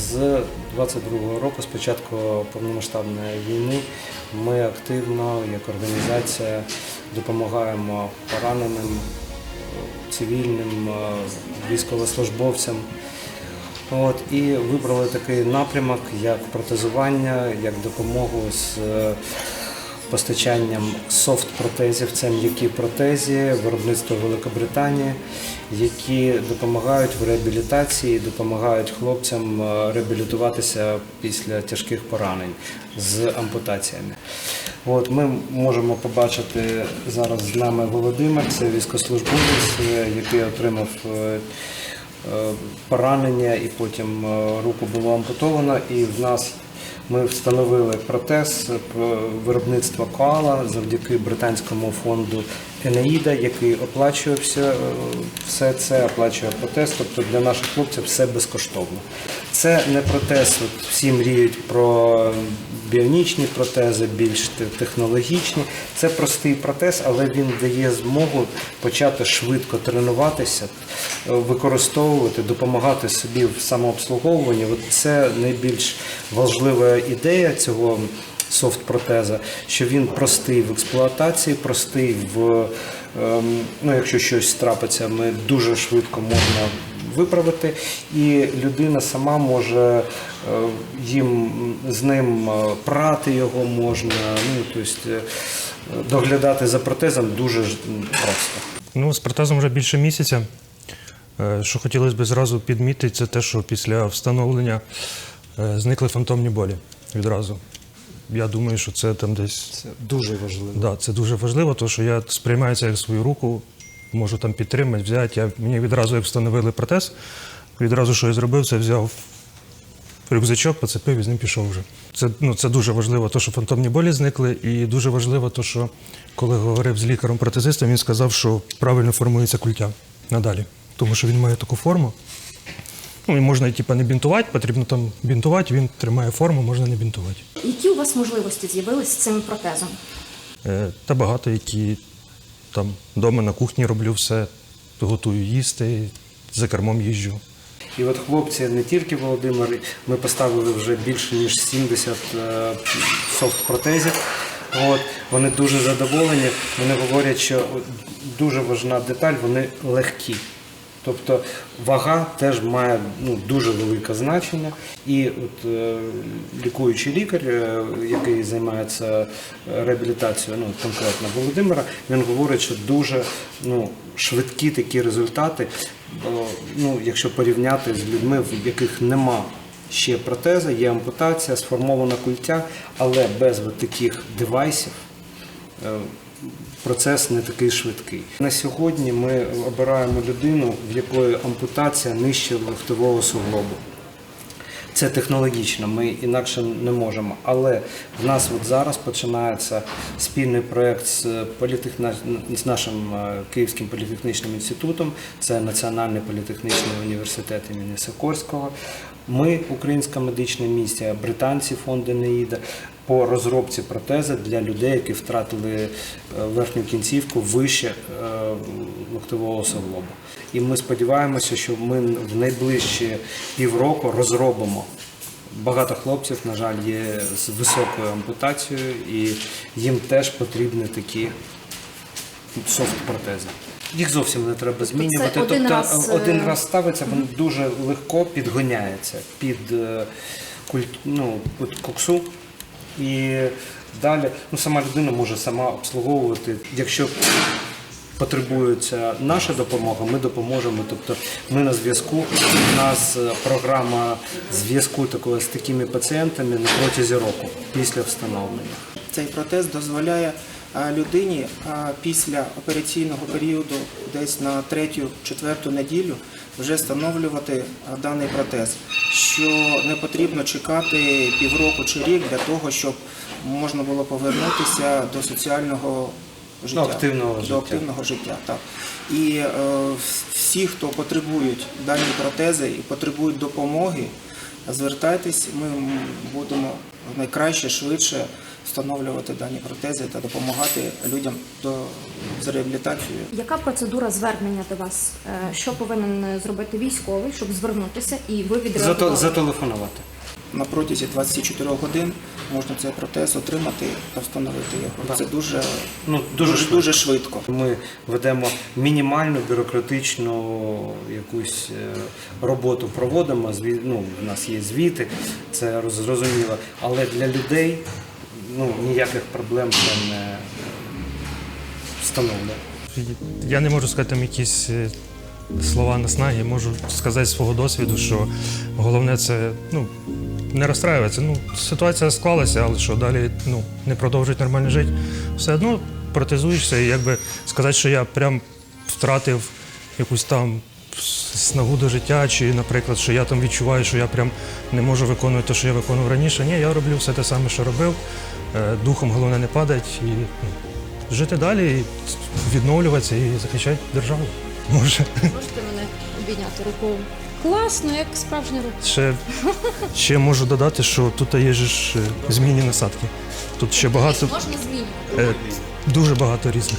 З 22-го року, з початку повномасштабної війни, ми активно, як організація, допомагаємо пораненим, цивільним, е, військовослужбовцям. От, і вибрали такий напрямок, як протезування, як допомогу з е, постачанням софт-протезів, це м'які протези, виробництво Великобританії, які допомагають в реабілітації, допомагають хлопцям е, реабілітуватися після тяжких поранень з ампутаціями. От ми можемо побачити зараз з нами Володимир, це військовослужбовець, е, який отримав е, поранення і потім руку було ампутовано. І в нас ми встановили протез е, виробництва Коала завдяки британському фонду Енеїда, який оплачує все, е, все це, оплачує протез. Тобто для наших хлопців все безкоштовно. Це не протез. От всі мріють про біонічні протези, більш технологічні. Це простий протез, але він дає змогу почати швидко тренуватися, е, використовувати, допомагати собі в самообслуговуванні. От це найбільш важлива ідея цього софт-протеза, що він простий в експлуатації, простий в ем, ну, якщо щось трапиться, ми дуже швидко можна виправити, і людина сама може е, їм з ним е, прати його можна, ну тобто е, доглядати за протезом дуже просто. Ну, з протезом вже більше місяця. Що хотілося б зразу підмітити, це те, що після встановлення зникли фантомні болі відразу. Я думаю, що це там десь. Це дуже важливо. Да, це дуже важливо, тому що я сприймаю це як свою руку, можу там підтримати, взяти. Я, мені відразу, як встановили протез, відразу, що я зробив, це взяв рюкзачок, поцепив і з ним пішов вже. Це, ну, це дуже важливо, то, що фантомні болі зникли, і дуже важливо, то, що коли говорив з лікарем-протезистом, він сказав, що правильно формується культя надалі. Тому що він має таку форму. Ну, і можна типу, не бінтувати, потрібно там бінтувати, він тримає форму, можна не бінтувати. Які у вас можливості з'явились з цим протезом? Е, Та багато, які там вдома на кухні роблю все, готую їсти, за кермом їжджу. І от хлопці, не тільки Володимир, ми поставили вже більше ніж 70 е, софт-протезів. От, вони дуже задоволені. Вони говорять, що дуже важна деталь, вони легкі. Тобто вага теж має ну, дуже велике значення. І от, е, лікуючий лікар, е, який займається реабілітацією, ну, конкретно Володимира, він говорить, що дуже ну, швидкі такі результати, бо, ну, якщо порівняти з людьми, в яких нема ще протеза, є ампутація, сформована культя, але без таких девайсів е, процес не такий швидкий. На сьогодні ми обираємо людину, в якої ампутація нижче локтевого суглобу. Це технологічно, ми інакше не можемо. Але в нас от зараз починається спільний проєкт з, політехна... з нашим е, Київським політехнічним інститутом, це Національний політехнічний університет імені Сикорського. Ми, Українська медична місія, британці фонд Енеїда, по розробці протези для людей, які втратили е, верхню кінцівку вище е, локтевого суглобу. І ми сподіваємося, що ми в найближчі півроку розробимо. Багато хлопців, на жаль, є з високою ампутацією, і їм теж потрібні такі софт-протези. Їх зовсім не треба змінювати. один тобто раз, е, один раз ставиться, він дуже легко підгоняється під е, культ, ну, під коксу. І далі ну, сама людина може сама обслуговувати. Якщо потребується наша допомога, ми допоможемо. Тобто ми на зв'язку. У нас е, програма зв'язку такого з такими пацієнтами на протязі року після встановлення. Цей протез дозволяє людині після операційного періоду, десь на третю-четверту неділю, вже встановлювати даний протез, що не потрібно чекати півроку чи рік для того, щоб можна було повернутися до соціального життя. До активного життя. Активного життя, так. І е, всі, хто потребують дані протези і потребують допомоги, звертайтесь, ми будемо найкраще, швидше встановлювати дані протези та допомагати людям до з реабілітацією. Яка процедура звернення до вас? Е, Що повинен зробити військовий, щоб звернутися, і ви відреагували? Зателефонувати. На протязі 24 годин можна цей протез отримати та встановити його. Це дуже, Ну, дуже дуже, швидко. дуже швидко. Ми ведемо мінімальну бюрократичну якусь е, роботу, проводимо. Ну, у нас є звіти, це роз- зрозуміло. Але для людей ну, ніяких проблем це не встановлює. Я не можу сказати там якісь е, слова наснаги, можу сказати з свого досвіду, що головне це ну, не розстраюватися. Ну, ситуація склалася, але що далі ну, не продовжують нормально жити. Все одно протезуєшся і якби сказати, що я прям втратив якусь там снагу до життя, чи, наприклад, що я там відчуваю, що я прям не можу виконувати те, що я виконував раніше. Ні, я роблю все те саме, що робив. Е, Духом головне не падати і ну, жити далі, і відновлюватися і захищати державу. Може. Можете мене обійняти рукою. Класно, як справжня рука. Ще, ще можу додати, що тут є ж е, змінні насадки. Тут ще багато, Можна змінювати. е, дуже багато різних.